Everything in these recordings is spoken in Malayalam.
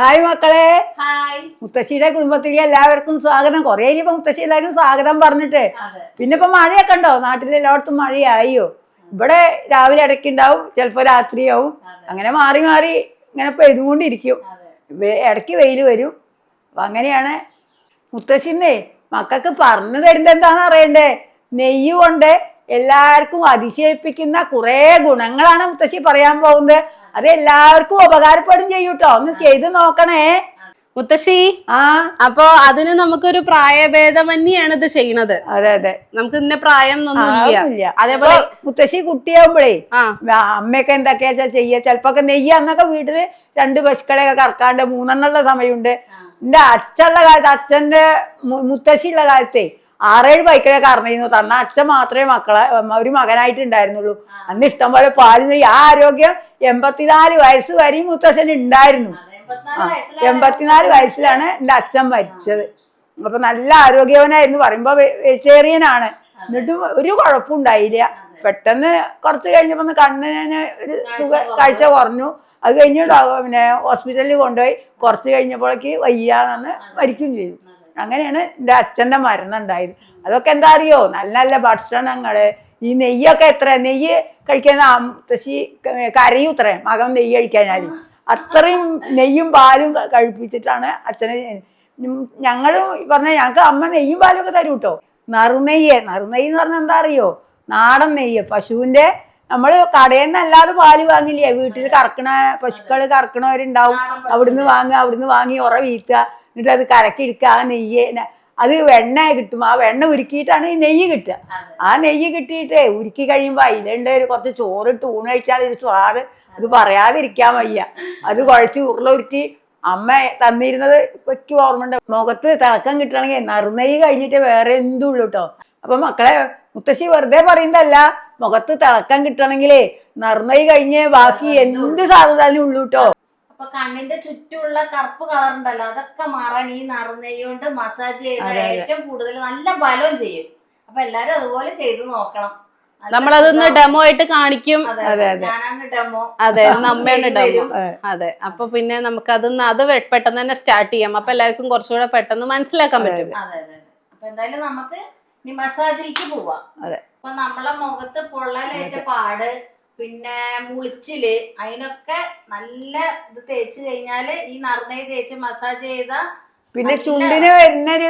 ഹായ് മക്കളെ. ഹായ്. മുത്തശ്ശിയുടെ കുടുംബത്തിലെ എല്ലാവർക്കും സ്വാഗതം. കുറേ ഇനിയിപ്പോ മുത്തശ്ശി എല്ലാവരും സ്വാഗതം പറഞ്ഞിട്ട്. പിന്നെ ഇപ്പൊ മഴയൊക്കെ ഉണ്ടോ? നാട്ടിൽ എല്ലായിടത്തും മഴയായോ? ഇവിടെ രാവിലെ ഇടയ്ക്കുണ്ടാവും ചിലപ്പോ രാത്രിയാവും. അങ്ങനെ മാറി മാറി ഇങ്ങനെ പെയ്തുകൊണ്ടിരിക്കും. ഇടയ്ക്ക് വെയിൽ വരും. അപ്പൊ അങ്ങനെയാണ് മുത്തശ്ശിന്നേ മക്കൾക്ക് പറഞ്ഞു തരുന്നത് എന്താണെന്ന് അറിയണ്ടേ? നെയ്യ് കൊണ്ട് എല്ലാവർക്കും അതിശയിപ്പിക്കുന്ന കുറേ ഗുണങ്ങളാണ് മുത്തശ്ശി പറയാൻ പോകുന്നത്. അത് എല്ലാവർക്കും ഉപകാരപ്പെടും ചെയ്യൂട്ടോ. ഒന്ന് ചെയ്ത് നോക്കണേ. മുത്തശ്ശി ആ. അപ്പൊ അതിന് നമുക്കൊരു പ്രായഭേദമന്യാണ് ഇത് ചെയ്യണത്. അതെ അതെ. നമുക്ക് ഇന്ന പ്രായം അതേപോലെ മുത്തശ്ശി കുട്ടിയാവുമ്പോഴേ അമ്മയൊക്കെ എന്തൊക്കെയാ വെച്ചാ ചെയ്യുക ചിലപ്പോ നെയ്യ് അന്നൊക്കെ വീട്ടിൽ രണ്ട് പശുക്കളെയൊക്കെ കറക്കാണ്ട് മൂന്നെണ്ണുള്ള സമയമുണ്ട്. എന്റെ അച്ഛനുള്ള കാലത്ത് അച്ഛന്റെ മുത്തശ്ശി ഉള്ള കാലത്തേ ആറേഴ് ബൈക്കിലെ കറന്നിരുന്നു. തന്ന അച്ഛൻ മാത്രമേ മക്കളെ ഒരു മകനായിട്ട് ഉണ്ടായിരുന്നുള്ളൂ അന്ന് ഇഷ്ടം പോലെ പാലിന് ആ ആരോഗ്യം എൺപത്തിനാല് വയസ്സ് വരെയും മുത്തശ്ശൻ ഉണ്ടായിരുന്നു. എൺപത്തിനാല് വയസ്സിലാണ് എന്റെ എന്റെ അച്ഛൻ മരിച്ചത്. അപ്പൊ നല്ല ആരോഗ്യവനായിരുന്നു. പറയുമ്പോ വെജിറ്റേറിയനാണ്. എന്നിട്ട് ഒരു കുഴപ്പമുണ്ടായില്ല. പെട്ടെന്ന് കുറച്ച് കഴിഞ്ഞപ്പോ കണ്ണിന് ഒരു സുഖ കാഴ്ച കുറഞ്ഞു. അത് കഴിഞ്ഞ് പിന്നെ ഹോസ്പിറ്റലിൽ കൊണ്ടുപോയി. കുറച്ച് കഴിഞ്ഞപ്പോഴേക്ക് വയ്യാന്ന് മരിക്കും ചെയ്തു. അങ്ങനെയാണ് എന്റെ അച്ഛന്റെ മരണം ഉണ്ടായത്. അതൊക്കെ എന്താ അറിയോ? നല്ല നല്ല ഭക്ഷണങ്ങൾ. ഈ നെയ്യൊക്കെ എത്ര നെയ്യ് കഴിക്കുന്ന മുത്തശ്ശി കരയും ഇത്രേ മകൻ നെയ്യ് കഴിക്കാനായി. അത്രയും നെയ്യും പാലും കഴിപ്പിച്ചിട്ടാണ് അച്ഛനെ ഞങ്ങൾ പറഞ്ഞ ഞങ്ങൾക്ക് അമ്മ നെയ്യും പാലും ഒക്കെ തരും കേട്ടോ നറുനെയ്യ്. നറുനെയ്യ് എന്ന് പറഞ്ഞാൽ എന്താ അറിയോ? നാടൻ നെയ്യ്. പശുവിന്റെ നമ്മൾ കടയിൽ നിന്ന് അല്ലാതെ പാൽ വാങ്ങില്ലേ? വീട്ടിൽ കറക്കണ പശുക്കൾ കറക്കണവരുണ്ടാവും. അവിടുന്ന് വാങ്ങുക അവിടുന്ന് വാങ്ങി ഉറ വീത്തുക എന്നിട്ട് അത് കരക്കിയെടുക്കുക. ആ നെയ്യ് അത് വെണ്ണ കിട്ടും. ആ വെണ്ണ ഉരുക്കിയിട്ടാണ് ഈ നെയ്യ് കിട്ടുക. ആ നെയ്യ് കിട്ടിയിട്ടേ ഉരുക്കി കഴിയുമ്പോൾ അതിലുണ്ട് ഒരു കുറച്ച് ചോറിട്ട് ഊണ് കഴിച്ചാൽ ഒരു സ്വാദ്. അത് പറയാതിരിക്കാൻ വയ്യ. അത് കുഴച്ച് ഉരുള ഉരുട്ടി അമ്മ തന്നിരുന്നത് ഇപ്പൊക്ക് ഓർമ്മയുണ്ട്. മുഖത്ത് തിളക്കം കിട്ടണമെങ്കിൽ നറുനെയ്യ് കഴിഞ്ഞിട്ട് വേറെ എന്തുള്ളൂ കേട്ടോ അപ്പൊ മക്കളെ മുത്തശ്ശി വെറുതെ പറയുന്നതല്ല. മുഖത്ത് തിളക്കം കിട്ടണമെങ്കിലേ നറുനെയ്യ് കഴിഞ്ഞ് ബാക്കി എന്ത് സാധനം ഉള്ളൂ കേട്ടോ അപ്പൊ കണ്ണിന്റെ ചുറ്റുമുള്ള കറുപ്പ് കളർ ഉണ്ടല്ലോ അതൊക്കെ മാറാൻ ഈ നറുനെയ്യ് കൊണ്ട് മസാജ് ചെയ്ത. ഏറ്റവും കൂടുതൽ നല്ല ബലവും ചെയ്യും. അപ്പൊ എല്ലാരും അതുപോലെ ചെയ്ത് നോക്കണം. നമ്മളതൊന്ന് ഡെമോ ആയിട്ട് കാണിക്കും. അതെ. ഞാനാണ് ഡെമോ അതെ അപ്പൊ പിന്നെ നമുക്ക് അതൊന്ന് അത് പെട്ടെന്ന് തന്നെ സ്റ്റാർട്ട് ചെയ്യാം. അപ്പൊ എല്ലാവർക്കും കുറച്ചുകൂടെ പെട്ടെന്ന് മനസ്സിലാക്കാൻ പറ്റും. അപ്പൊ എന്തായാലും നമുക്ക് മസാജിലേക്ക് പോവാം. അപ്പൊ നമ്മളെ മുഖത്ത് പൊള്ളലേറ്റ പാട് പിന്നെ മുളിച്ചിൽ അതിനൊക്കെ നല്ല ഇത് തേച്ച് കഴിഞ്ഞാൽ ഈ നറുനെയ് തേച്ച് മസാജ് ചെയ്ത പിന്നെ ചുണ്ടിന് വരുന്നൊരു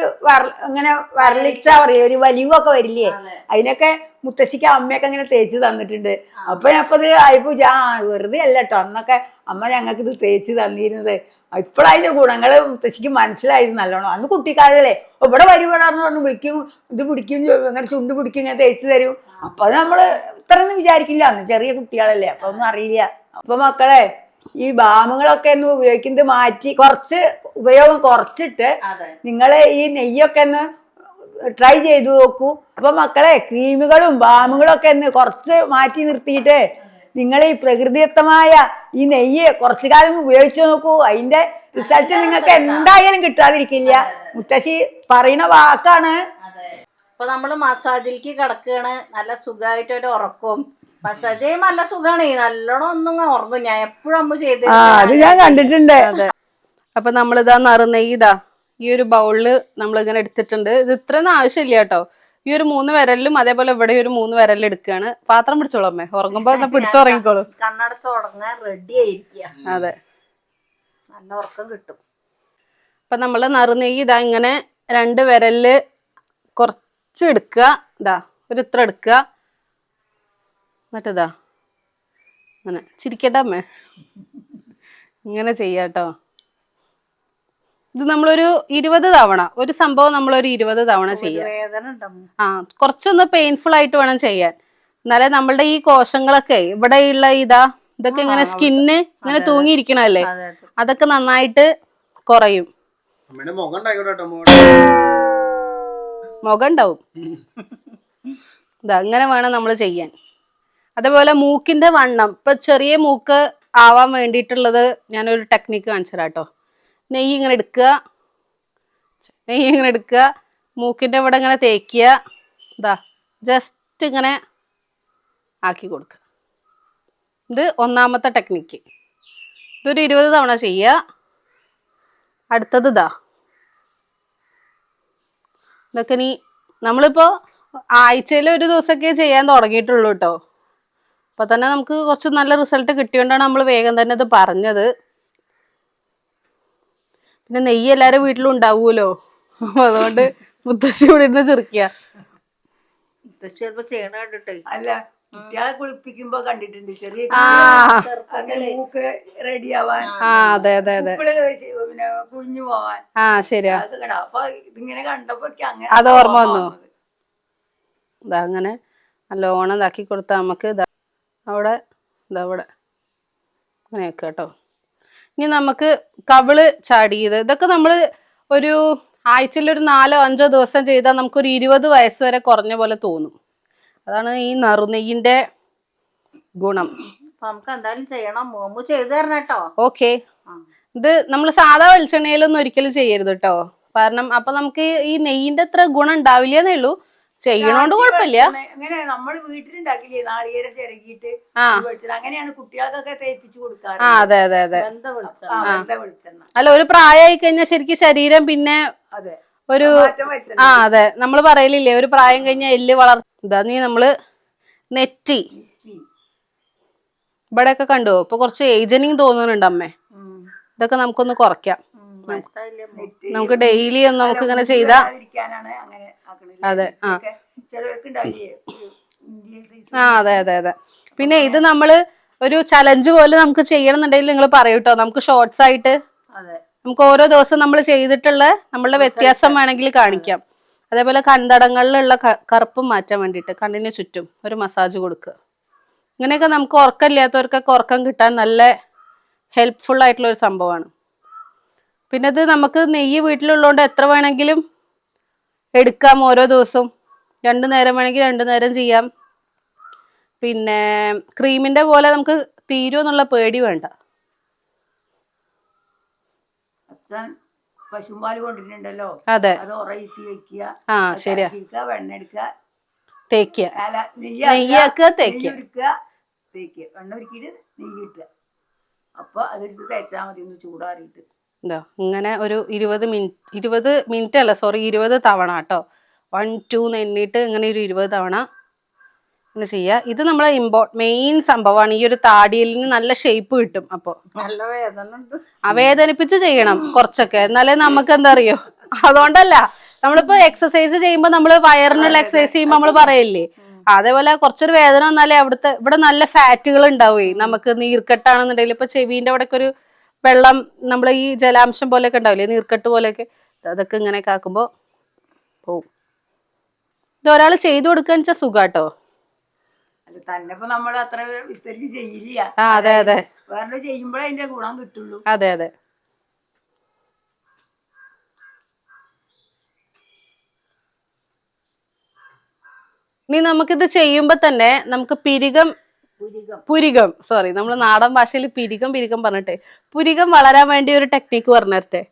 ഇങ്ങനെ വരളിച്ച പറയും ഒരു വലിവൊക്കെ വരില്ലേ? അതെ. അതിനൊക്കെ മുത്തശ്ശിക്ക് അമ്മയൊക്കെ ഇങ്ങനെ തേച്ച് തന്നിട്ടുണ്ട്. അപ്പൊ അപ്പൊ ഇത് ആയിപ്പോ ആ വെറുതെ അല്ല കേട്ടോ അന്നൊക്കെ അമ്മ ഞങ്ങൾക്ക് ഇത് തേച്ച് തന്നിരുന്നത്. ഇപ്പോഴതിന്റെ ഗുണങ്ങൾ മുത്തശ്ശിക്ക് മനസ്സിലായത് നല്ലോണം. അന്ന് കുട്ടിക്കാലല്ലേ? "ഓ, ഇവിടെ വരുവാണെന്ന് പറഞ്ഞു വിളിക്കും ഇത് പിടിക്കും ഇങ്ങനെ അങ്ങനെ ചുണ്ട് പിടിക്കും ഇങ്ങനെ തേച്ച് തരും. അപ്പൊ അത് നമ്മൾ ഇത്രയൊന്നും വിചാരിക്കില്ല. അന്ന് ചെറിയ കുട്ടികളല്ലേ. അപ്പൊ ഒന്നും അറിയില്ല. അപ്പൊ മക്കളെ ഈ ബാമുകളൊക്കെ ഒന്ന് ഉപയോഗിക്കുന്നത് മാറ്റി കുറച്ച് ഉപയോഗം കുറച്ചിട്ട് നിങ്ങൾ ഈ നെയ്യൊക്കെ ഒന്ന് ട്രൈ ചെയ്തു നോക്കൂ. അപ്പൊ മക്കളെ ക്രീമുകളും ബാമുകളും ഒക്കെ ഒന്ന് കുറച്ച് മാറ്റി നിർത്തിയിട്ട് നിങ്ങൾ ഈ പ്രകൃതിദത്തമായ ഈ നെയ്യ് കുറച്ചു കാലം ഉപയോഗിച്ചു നോക്കൂ. അതിന്റെ റിസൾട്ട് നിങ്ങൾക്ക് എന്തായാലും കിട്ടാതിരിക്കില്ല. മുത്തശ്ശി പറയുന്ന വാക്കാണ്. അതെ നമ്മൾ നമ്മൾ മസാജിലേക്ക് കിടക്കുകയാണ് നല്ല സുഖമായിട്ട് ഒരു ഉറക്കവും. മസാജ് ചെയ്യുമ്പോൾ നല്ല സുഖമാണ് നല്ലോണം ഒന്നും ഉറങ്ങും. ഞാൻ എപ്പോഴും അമ്മ ചെയ്ത് ആ അത് ഞാൻ കണ്ടിട്ടുണ്ട്. അപ്പൊ നമ്മളിതാ നറുനെയ്താ ഇതാ ഈ ഒരു ബൗളിൽ നമ്മൾ ഇങ്ങനെ എടുത്തിട്ടുണ്ട്. ഇത് ഇത്രയൊന്നും ആവശ്യമില്ല കേട്ടോ. ഈ ഒരു മൂന്ന് വിരലിലും അതേപോലെ ഇവിടെ ഒരു മൂന്ന് വിരലിൽ എടുക്കുകയാണ്. പാത്രം പിടിച്ചോളൂ അമ്മേ. ഉറങ്ങുമ്പോ പിടിച്ചുറങ്ങിക്കോളൂ കണ്ണടച്ച് ഉറങ്ങാൻ റെഡി ആയിരിക്കുക അതെ. നല്ല ഉറക്കം കിട്ടും. അപ്പൊ നമ്മൾ നറുനെയ്യ് ഇതാ ഇങ്ങനെ രണ്ട് വിരലിൽ കുറച്ച് എടുക്കുക ഇതാ ഒരു ഇത്ര എടുക്കുക. എന്നിട്ടിതാ അങ്ങനെ. ചിരിക്കട്ടെ അമ്മേ. ഇങ്ങനെ ചെയ്യാട്ടോ ഇത് നമ്മളൊരു ഇരുപത് തവണ ഒരു സംഭവം നമ്മളൊരു ഇരുപത് തവണ ചെയ്യാം. ആ കുറച്ചൊന്ന് പെയിൻഫുൾ ആയിട്ട് വേണം ചെയ്യാൻ. എന്നാലേ നമ്മളുടെ ഈ കോശങ്ങളൊക്കെ ഇവിടെയുള്ള ഇതാ ഇതൊക്കെ ഇങ്ങനെ സ്കിന്ന് ഇങ്ങനെ തൂങ്ങിയിരിക്കണല്ലേ അതെ. അതെ അതൊക്കെ നന്നായിട്ട് കുറയും. മുഖം ഉണ്ടായിക്കോട്ടെ കേട്ടോ മോടെ മുഖം ഉണ്ടാവും അങ്ങനെ വേണം നമ്മൾ ചെയ്യാൻ. അതേപോലെ മൂക്കിന്റെ വണ്ണം. ഇപ്പൊ ചെറിയ മൂക്ക് ആവാൻ വേണ്ടിയിട്ടുള്ളത് ഞാനൊരു ടെക്നിക്ക് കാണിച്ചു കേട്ടോ നെയ്യ് ഇങ്ങനെ എടുക്കുക. നെയ്യ് ഇങ്ങനെ എടുക്കുക. മൂക്കിന്റെ ഇവിടെ ഇങ്ങനെ തേക്കുക. ഇതാ ജസ്റ്റ് ഇങ്ങനെ ആക്കി കൊടുക്കുക. ഇത് ഒന്നാമത്തെ ടെക്നിക്ക് ഇതൊരു ഇരുപത് തവണ ചെയ്യുക. അടുത്തത് ഇതാ ഇതൊക്കെ നീ നമ്മളിപ്പോ ആഴ്ചയിൽ ഒരു ദിവസമൊക്കെ ചെയ്യാൻ തുടങ്ങിയിട്ടുള്ളൂ കേട്ടോ. അപ്പൊ തന്നെ നമുക്ക് കുറച്ച് നല്ല റിസൾട്ട് കിട്ടിയോണ്ടാണ് നമ്മൾ വേഗം തന്നെ ഇത് പറഞ്ഞത്. പിന്നെ നെയ്യ് എല്ലാരും വീട്ടിലും ഉണ്ടാവുമല്ലോ. അപ്പൊ അതുകൊണ്ട് മുത്തശ്ശി ഇവിടെ ചെറുക്കിയാ. മുത്തശ്ശി ചെയ്യണ കണ്ടിട്ടേ. അല്ല കുട്ടികളെ കുളിപ്പിക്കുമ്പോ കണ്ടിട്ടുണ്ട്. ചെറിയ മൂക്ക് റെഡി ആവാൻ പിന്നെ കുഞ്ഞു പോവാൻ. ആ ശരിയാ. അപ്പൊ ഇതിങ്ങനെ കണ്ടപ്പോ അങ്ങനെ അത് ഓർമ്മ വന്നു. ഇതാ അങ്ങനെ നല്ലോണം ഇതാക്കി കൊടുത്താൽ നമുക്ക് ഇതാ അവിടെ ഇതാ അവിടെ അങ്ങനെയൊക്കെ കേട്ടോ. ഇനി നമുക്ക് കവിൾ ചാടിയത്. ഇതൊക്കെ നമ്മൾ ഒരു ആഴ്ചയിൽ ഒരു നാലോ അഞ്ചോ ദിവസം ചെയ്താൽ നമുക്കൊരു ഇരുപത് വയസ്സ് വരെ കുറഞ്ഞ പോലെ തോന്നും. അതാണ് ഈ നറുനെയ്യിന്റെ ഗുണം. നമുക്ക് എന്തായാലും ചെയ്യണം. മോമു ചെയ്തു തരണം കേട്ടോ. ഓക്കെ. ഇത് നമ്മൾ സാധാ വെളിച്ചെണ്ണയിലൊന്നും ഒരിക്കലും ചെയ്യരുത് കേട്ടോ. കാരണം അപ്പൊ നമുക്ക് ഈ നെയ്യിന്റെ അത്ര ഗുണം ഉണ്ടാവില്ലെന്നേ ഉള്ളൂ. ചെയ്യണോണ്ട് കുഴപ്പമില്ല. അങ്ങനെ നമ്മൾ വീട്ടിലുണ്ടാക്കില്ലേ? നാളികേരം ചിരകിയിട്ട് ആ. വെളിച്ചെണ്ണ. അങ്ങനെയാണ് കുട്ടികൾക്കൊക്കെ തേപ്പിച്ചു കൊടുക്കാറ്. ആ അതെ അതെ അതെ. എന്താ വിളിച്ച ആ, വെറുതെ വെളിച്ചെണ്ണ. അല്ല ഒരു പ്രായമായി കഴിഞ്ഞാൽ ശരിക്കും ശരീരം പിന്നെ അതെ. ഒരു ആ അതെ. നമ്മൾ പറയലില്ലേ ഒരു പ്രായം കഴിഞ്ഞ എല്ല് വളർ ഇതാ നീ നമ്മൾ നെറ്റി. ഇവിടെയൊക്കെ കണ്ടു? ഇപ്പൊ കുറച്ച് ഏജനിങ് തോന്നുന്നുണ്ട് അമ്മേ. ഇതൊക്കെ നമുക്കൊന്ന് കുറയ്ക്കാം. നമുക്ക് ഡെയിലി ഒന്ന് നമുക്ക് ഇങ്ങനെ ചെയ്താ? അതെ, ആ. ആ അതെ അതെ അതെ. പിന്നെ ഇത് നമ്മൾ ഒരു ചലഞ്ച് പോലെ നമുക്ക് ചെയ്യണം എന്നുണ്ടെങ്കിൽ നിങ്ങൾ പറയൂട്ടോ നമുക്ക് ഷോർട്സ് ആയിട്ട് നമുക്ക് ഓരോ ദിവസം നമ്മൾ ചെയ്തിട്ടുള്ള നമ്മളുടെ വ്യത്യാസം വേണമെങ്കിൽ കാണിക്കാം. അതേപോലെ കണ്ടടങ്ങളിലുള്ള കറുപ്പ് മാറ്റാൻ വേണ്ടിയിട്ട് കണ്ണിന് ചുറ്റും ഒരു മസാജ് കൊടുക്കുക. ഇങ്ങനെയൊക്കെ നമുക്ക് ഉറക്കമില്ലാത്തവർക്കൊക്കെ ഉറക്കം കിട്ടാൻ നല്ല ഹെൽപ്ഫുൾ ആയിട്ടുള്ള ഒരു സംഭവമാണ്. പിന്നെ അത് നമുക്ക് നെയ്യ് വീട്ടിലുള്ളതുകൊണ്ട് എത്ര വേണമെങ്കിലും എടുക്കാം ഓരോ ദിവസവും രണ്ടു നേരം വേണമെങ്കിൽ രണ്ടു നേരം ചെയ്യാം. പിന്നെ ക്രീമിന്റെ പോലെ നമുക്ക് തീരുമെന്നുള്ള പേടി വേണ്ട. അച്ഛൻ പശുമ്പാൽ കൊണ്ടിട്ടുണ്ടല്ലോ. അതെ. അത് ഉറയിത്തി വെക്കുക. ശരിയാ. വെണ്ണ എടുക്കുക തേക്കുക. നെയ്യാക്കുക തേക്കുക. തേക്കുക. വെണ്ണ ഒരുക്കിയിട്ട് നെയ്യ് കിട്ടുക അപ്പൊ അതെടുത്ത് തേച്ചാൽ മതി ഒന്ന് ചൂടാറിയിട്ട്. ഇതാ ഇങ്ങനെ ഒരു ഇരുപത് മിനിറ്റ് ഇരുപത് മിനിറ്റ് അല്ല സോറി ഇരുപത് തവണ കേട്ടോ. വൺ ടു എണ്ണിയിട്ട് ഇങ്ങനെ ഒരു ഇരുപത് തവണ ഇങ്ങനെ ചെയ്യുക ഇത് നമ്മളെ ഇമ്പോ മെയിൻ സംഭവമാണ് ഈ ഒരു താടിയലിന് നല്ല ഷേപ്പ് കിട്ടും അപ്പോൾ നല്ല വേദന ആ അവേദനിപ്പിച്ച് ചെയ്യണം കുറച്ചൊക്കെ. എന്നാലേ നമുക്ക് എന്താ അറിയോ? അതുകൊണ്ടല്ല നമ്മളിപ്പോ എക്സസൈസ് ചെയ്യുമ്പോൾ നമ്മൾ വയറിനുള്ള എക്സസൈസ് ചെയ്യുമ്പോൾ നമ്മൾ പറയില്ലേ? അതേപോലെ കുറച്ചൊരു വേദന വന്നാലേ അവിടുത്തെ ഇവിടെ നല്ല ഫാറ്റുകൾ ഉണ്ടാവുകയെ നമുക്ക് നീർക്കെട്ടാണെന്നുണ്ടെങ്കിൽ ഇപ്പൊ ചെവിന്റെ അവിടെ ഒരു വെള്ളം നമ്മൾ ഈ ജലാംശം പോലെയൊക്കെ ഉണ്ടാവില്ലേ? നീർക്കെട്ട് പോലെയൊക്കെ. അതൊക്കെ ഇങ്ങനെയൊക്കെ ആക്കുമ്പോ പോവും. ഇത് ഒരാൾ ചെയ്തു കൊടുക്കാന്ന് വെച്ചാൽ സുഖാട്ടോ. തന്നെ ഇപ്പൊ നമ്മൾ അത്ര വിസ്തരിച്ച് ചെയ്യില്ല. അതെ അതെ. വേറെ ചെയ്യുമ്പോഴേ അതിന്റെ ഗുണം കിട്ടുള്ളൂ. അതെ അതെ. ഇനി നമുക്കിത് ചെയ്യുമ്പോ തന്നെ നമുക്ക് പിരികം പുരികം. സോറി നമ്മൾ നാടൻ ഭാഷയിൽ പിരികം പിരികം പറഞ്ഞിട്ടെ. പുരികം വളരാൻ വേണ്ടി ഒരു ടെക്നിക്ക് പറഞ്ഞു തരട്ടെ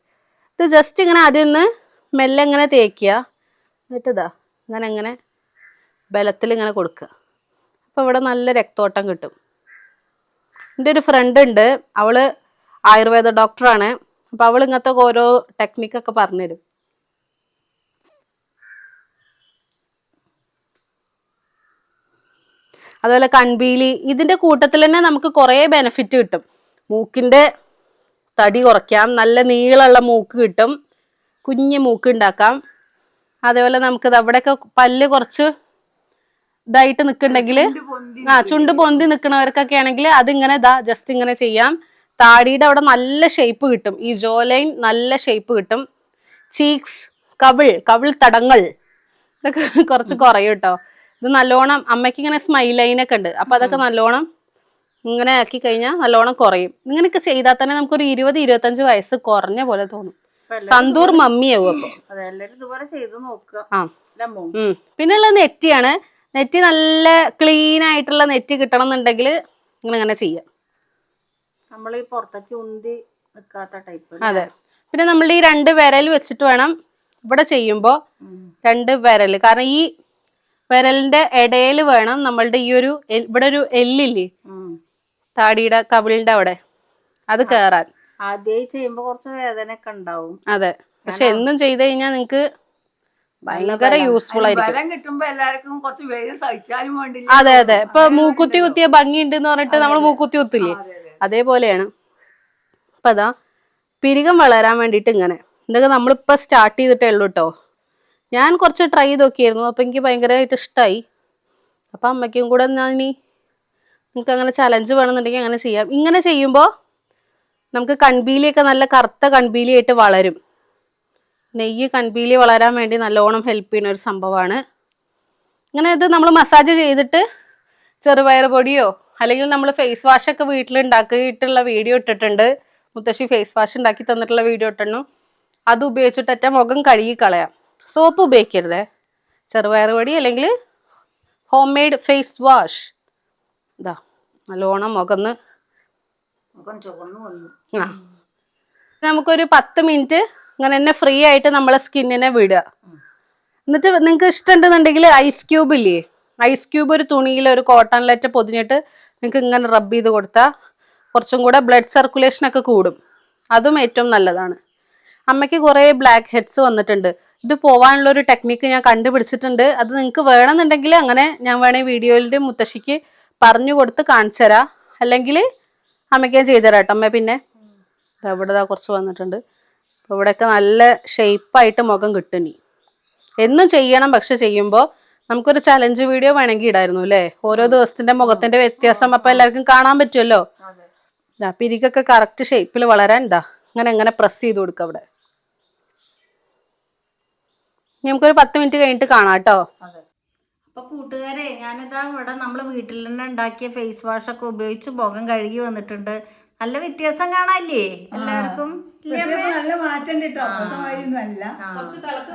ഇത് ജസ്റ്റ് ഇങ്ങനെ ആദ്യം ഒന്ന് മെല്ലെ ഇങ്ങനെ തേക്കുക എന്നിട്ടതാ അങ്ങനെ ഇങ്ങനെ അങ്ങനെ ബലത്തിൽ ഇങ്ങനെ കൊടുക്കുക അപ്പൊ ഇവിടെ നല്ല രക്തോട്ടം കിട്ടും. എന്റെ ഒരു ഫ്രണ്ട് ഉണ്ട്. അവൾ ആയുർവേദ ഡോക്ടറാണ് അപ്പൊ അവൾ ഇങ്ങനത്തെ ഓരോ ടെക്നിക്കൊക്കെ പറഞ്ഞുതരും. അതുപോലെ കൺപീലി ഇതിന്റെ കൂട്ടത്തിൽ തന്നെ നമുക്ക് കുറേ ബെനിഫിറ്റ് കിട്ടും. മൂക്കിന്റെ തടി കുറയ്ക്കാം നല്ല നീളമുള്ള മൂക്ക് കിട്ടും. കുഞ്ഞു മൂക്ക് ഉണ്ടാക്കാം. അതേപോലെ നമുക്കിത് അവിടെയൊക്കെ പല്ല് കുറച്ച് ഇതായിട്ട് നിൽക്കുന്നുണ്ടെങ്കിൽ പൊന്തി ആ ചുണ്ട് പൊന്തി നിൽക്കുന്നവർക്കൊക്കെ ആണെങ്കിൽ അതിങ്ങനെ ഇതാ ജസ്റ്റ് ഇങ്ങനെ ചെയ്യാം. താടിയുടെ അവിടെ നല്ല ഷേപ്പ് കിട്ടും. ഈ ജോ ലൈൻ നല്ല ഷേപ്പ് കിട്ടും. ചീക്സ് കവിൾ കവിൾ തടങ്ങൾ ഇതൊക്കെ കുറച്ച് കുറയും കേട്ടോ. ഇത് നല്ലോണം അമ്മയ്ക്ക് ഇങ്ങനെ സ്മൈൽ ലൈനൊക്കെ ഉണ്ട്. അപ്പൊ അതൊക്കെ നല്ലോണം ഇങ്ങനെ ആക്കി കഴിഞ്ഞാൽ നല്ലോണം കുറയും. ഇങ്ങനെയൊക്കെ ചെയ്താൽ തന്നെ നമുക്കൊരു ഇരുപത് ഇരുപത്തഞ്ച് വയസ്സ് കുറഞ്ഞ പോലെ തോന്നും. സന്തൂർ മമ്മിയാവും അപ്പൊ. പിന്നെ ഉള്ളത് നെറ്റിയാണ്. നെറ്റി നല്ല ക്ലീൻ ആയിട്ടുള്ള നെറ്റ് കിട്ടണം എന്നുണ്ടെങ്കിൽ ഇങ്ങനെ അങ്ങനെ ചെയ്യാം. നമ്മൾ ഈ പുറത്തേക്ക് ഉന്തി നിൽക്കാത്ത ടൈപ്പ് അതെ. പിന്നെ നമ്മൾ ഈ രണ്ട് വിരൽ വെച്ചിട്ട് വേണം ഇവിടെ ചെയ്യുമ്പോൾ രണ്ട് വിരൽ. കാരണം ഈ വിരലിന്റെ ഇടയിൽ വേണം നമ്മളുടെ ഈ ഒരു ഇവിടെ ഒരു എല്ലില്ലേ? താടിയുടെ കവിളിന്റെ അവിടെ. അത് കേറാൻ. ആദ്യമായി ചെയ്യുമ്പോ കുറച്ച് വേദന ഒക്കെ ഉണ്ടാവും. അതെ. പക്ഷെ എന്നും ചെയ്ത് കഴിഞ്ഞാൽ നിങ്ങക്ക് ഭയങ്കര യൂസ്ഫുൾ ആയിരിക്കും. കിട്ടുമ്പോ എല്ലാവർക്കും കുറച്ച് വേഗം സഹിച്ചാലും വേണ്ടില്ല. അതെ അതെ. ഇപ്പൊ മൂക്കുത്തി കുത്തിയ ഭംഗിയുണ്ട് എന്ന് പറഞ്ഞിട്ട് നമ്മൾ മൂക്കുത്തി കുത്തില്ലേ? അതേപോലെയാണ്. അപ്പൊ അതാ പിരികം വളരാൻ വേണ്ടിയിട്ട് ഇങ്ങനെ. ഇതൊക്കെ നമ്മളിപ്പോ സ്റ്റാർട്ട് ചെയ്തിട്ടേ ഉള്ളൂ കേട്ടോ ഞാൻ കുറച്ച് ട്രൈ ചെയ്ത് നോക്കിയായിരുന്നു അപ്പൊ എനിക്ക് ഭയങ്കരമായിട്ട് ഇഷ്ടമായി അപ്പൊ അമ്മയ്ക്കും കൂടെ ഞാൻ ഇനി നിങ്ങൾക്ക് അങ്ങനെ ചലഞ്ച് വേണമെന്നുണ്ടെങ്കിൽ അങ്ങനെ ചെയ്യാം. ഇങ്ങനെ ചെയ്യുമ്പോൾ നമുക്ക് കൺപീലിയൊക്കെ നല്ല കറുത്ത കൺപീലിയായിട്ട് വളരും. നെയ്യ് കൺപീലി വളരാൻ വേണ്ടി നല്ലോണം ഹെൽപ്പ് ചെയ്യുന്ന ഒരു സംഭവമാണ്. ഇങ്ങനെ ഇത് നമ്മൾ മസാജ് ചെയ്തിട്ട് ചെറുപയർ പൊടിയോ അല്ലെങ്കിൽ നമ്മൾ ഫേസ് വാഷൊക്കെ ഉണ്ടാക്കിയിട്ടുള്ള വീഡിയോ ഇട്ടിട്ടുണ്ട്. മുത്തശ്ശി ഫേസ് വാഷ് ഉണ്ടാക്കി തന്നിട്ടുള്ള വീഡിയോ ഇട്ടിരുന്നു. അത് ഉപയോഗിച്ചിട്ട് അറ്റ മുഖം കഴുകി കളയാം. സോപ്പ് ഉപയോഗിക്കരുതേ. ചെറുപയർ പൊടി അല്ലെങ്കിൽ ഹോം മെയ്ഡ് ഫേസ് വാഷ് ഇതാ നല്ലോണം മുഖന്ന് നമുക്കൊരു പത്ത് മിനിറ്റ് ഇങ്ങനെ തന്നെ ഫ്രീ ആയിട്ട് നമ്മളെ സ്കിന്നിനെ വിടുക. എന്നിട്ട് നിങ്ങൾക്ക് ഇഷ്ടമുണ്ടെന്നുണ്ടെങ്കിൽ ഐസ് ക്യൂബ് ഇല്ലേ? ഐസ് ക്യൂബ് ഒരു തുണിയിൽ ഒരു കോട്ടണിലേറ്റ പൊതിഞ്ഞിട്ട് നിങ്ങൾക്ക് ഇങ്ങനെ റബ്ബ് ചെയ്ത് കൊടുത്താൽ കുറച്ചും കൂടെ ബ്ലഡ് സർക്കുലേഷൻ ഒക്കെ കൂടും. അതും ഏറ്റവും നല്ലതാണ്. അമ്മയ്ക്ക് കുറേ ബ്ലാക്ക് ഹെഡ്സ് വന്നിട്ടുണ്ട്. ഇത് പോവാനുള്ള ഒരു ടെക്നിക്ക് ഞാൻ കണ്ടുപിടിച്ചിട്ടുണ്ട്. അത് നിങ്ങൾക്ക് വേണമെന്നുണ്ടെങ്കിൽ അങ്ങനെ ഞാൻ വേണേൽ വീഡിയോയിൽ മുത്തശ്ശിക്ക് പറഞ്ഞു കൊടുത്ത് കാണിച്ചു തരാം. അല്ലെങ്കിൽ അമ്മയ്ക്ക് ഞാൻ ചെയ്തു തരാം കേട്ടോ. അമ്മ പിന്നെ. ഇവിടെ കുറച്ച് വന്നിട്ടുണ്ട്. ഇവിടെയൊക്കെ നല്ല ഷേപ്പായിട്ട് മുഖം കിട്ടും ഇനി. എന്നും ചെയ്യണം പക്ഷെ ചെയ്യുമ്പോൾ നമുക്കൊരു ചലഞ്ച് വീഡിയോ വേണമെങ്കിൽ ഇടായിരുന്നു അല്ലേ? ഓരോ ദിവസത്തിന്റെ മുഖത്തിന്റെ വ്യത്യാസം അപ്പൊ എല്ലാവർക്കും കാണാൻ പറ്റുമല്ലോ അപ്പൊ ഇതിക്കൊക്കെ കറക്റ്റ് ഷേപ്പിൽ വളരാൻ എന്താ അങ്ങനെ എങ്ങനെ പ്രസ് ചെയ്ത് കൊടുക്കുക അവിടെ. നമുക്കൊരു പത്ത് മിനിറ്റ് കഴിഞ്ഞിട്ട് കാണാം കേട്ടോ. അപ്പൊ കൂട്ടുകാരെ ഞാനിതാ ഇവിടെ നമ്മൾ വീട്ടിൽ തന്നെ ഉണ്ടാക്കിയ ഫേസ് വാഷ് ഒക്കെ ഉപയോഗിച്ച് മുഖം കഴുകി വന്നിട്ടുണ്ട്. നല്ല വ്യത്യാസം കാണാല്ലേ എല്ലാവർക്കും? നല്ല മാറ്റം കിട്ടോ അല്ല. ആ.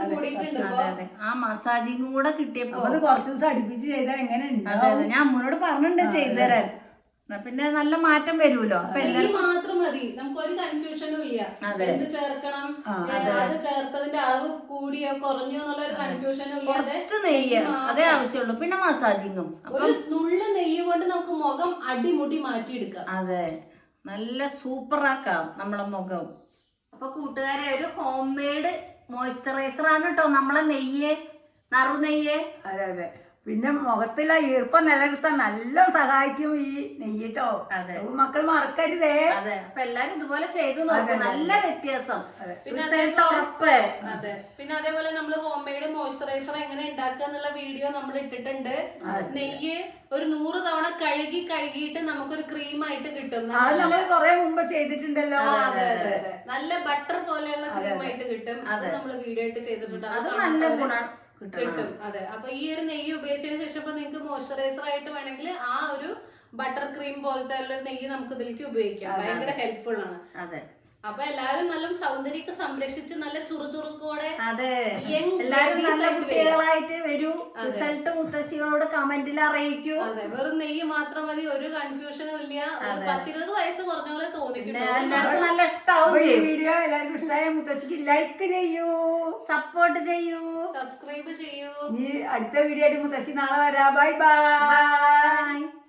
അതെ അതെ ആ മസാജിങ്ങും കൂടെ കിട്ടിയപ്പോ. അത് കുറച്ച് ദിവസം അടുപ്പിച്ച് ചെയ്താൽ എങ്ങനെ അതെ അതെ. ഞാൻ അമ്മനോട് പറഞ്ഞിട്ടുണ്ട് ചെയ്തുതരാൻ. തരാൻ പിന്നെ നല്ല മാറ്റം വരുമല്ലോ. അപ്പൊ എല്ലാരും മാത്രം മതി. നമുക്ക് ഒരു കൺഫ്യൂഷനും ഇല്ല. അതെ. എന്ത് ചേർക്കണം? അത്. ചേർത്തതിന്റെ അളവ് കൂടിയോ കുറഞ്ഞോ എന്നുള്ള ഒരു കൺഫ്യൂഷനും ഇല്ലാതെ കുറച്ച് നെയ്യ് അതേ ആവശ്യമുള്ളൂ. പിന്നെ മസാജിങ്ങും ഒരു നുള്ള നെയ്യ് കൊണ്ട് നമുക്ക് മുഖം അടിമുടി മാറ്റിയെടുക്കാം. അതെ. നല്ല സൂപ്പറാക്കാം നമ്മളെ മുഖം. അപ്പൊ കൂട്ടുകാരെ ഒരു ഹോം മെയ്ഡ് മോയ്സ്ചറൈസർ ആണ് കേട്ടോ നമ്മളെ നെയ്യ് നറു നെയ്യ് അതെ അതെ. പിന്നെ മുഖത്തിലെ ഈർപ്പം നിലനിർത്താൻ നല്ല സഹായിക്കും ഈ നെയ്യിട്ടോ. മക്കൾ മറക്കരുതേ. അതെ. അപ്പൊ എല്ലാരും ഇതുപോലെ ചെയ്തു നോക്കും. നല്ല വ്യത്യാസം. പിന്നെ ഉറപ്പ്. പിന്നെ അതേപോലെ നമ്മൾ ഹോം മെയ്ഡ് മോയ്സ്ചറൈസർ എങ്ങനെ ഉണ്ടാക്കുക എന്നുള്ള വീഡിയോ നമ്മൾ ഇട്ടിട്ടുണ്ട്. നെയ്യ് ഒരു നൂറ് തവണ കഴുകി കഴുകിയിട്ട് നമുക്കൊരു ക്രീമായിട്ട് കിട്ടും. മുമ്പ് ചെയ്തിട്ടുണ്ടല്ലോ. അതെ അതെ നല്ല ബട്ടർ പോലെയുള്ള ക്രീമായിട്ട് കിട്ടും. അത് നമ്മൾ വീഡിയോ ആയിട്ട് ചെയ്തിട്ടുണ്ട്. അത് നല്ല ഗുണം കിട്ടും. അതെ. അപ്പൊ ഈ ഒരു നെയ്യ് ഉപയോഗിച്ചതിന് ശേഷം ഇപ്പൊ നിങ്ങൾക്ക് മോയ്സ്ചറൈസർ ആയിട്ട് വേണമെങ്കിൽ ആ ഒരു ബട്ടർ ക്രീം പോലത്തെ ഉള്ള നെയ്യ് നമുക്ക് ഇതിലേക്ക് ഉപയോഗിക്കാം. ഭയങ്കര ഹെൽപ്ഫുൾ ആണ്. അതെ. അപ്പൊ എല്ലാവരും നല്ല സൗന്ദര്യമൊക്കെ സംരക്ഷിച്ച് നല്ല ചുറുചുറുക്കോടെ അതെ. എല്ലാവരും നല്ല. കുട്ടികളായിട്ട് വരൂ. റിസൾട്ട് മുത്തശ്ശിയോട് കമന്റിൽ അറിയിക്കൂ. അതെ വെറും നെയ്യ് മാത്രം മതി ഒരു കൺഫ്യൂഷനും ഇല്ല. പത്തിരുപത് വയസ്സ് കുറഞ്ഞോളെ തോന്നിക്കുന്നു എല്ലാവർക്കും നല്ല ഇഷ്ടാവും ഈ വീഡിയോ എല്ലാവർക്കും ഇഷ്ടമായ മുത്തശ്ശിക്ക് ലൈക്ക് ചെയ്യൂ. സപ്പോർട്ട് ചെയ്യൂ. സബ്സ്ക്രൈബ് ചെയ്യൂ. ഈ അടുത്ത വീഡിയോ ആയിട്ട് മുത്തശ്ശി നാളെ വരാം. Bye bye bye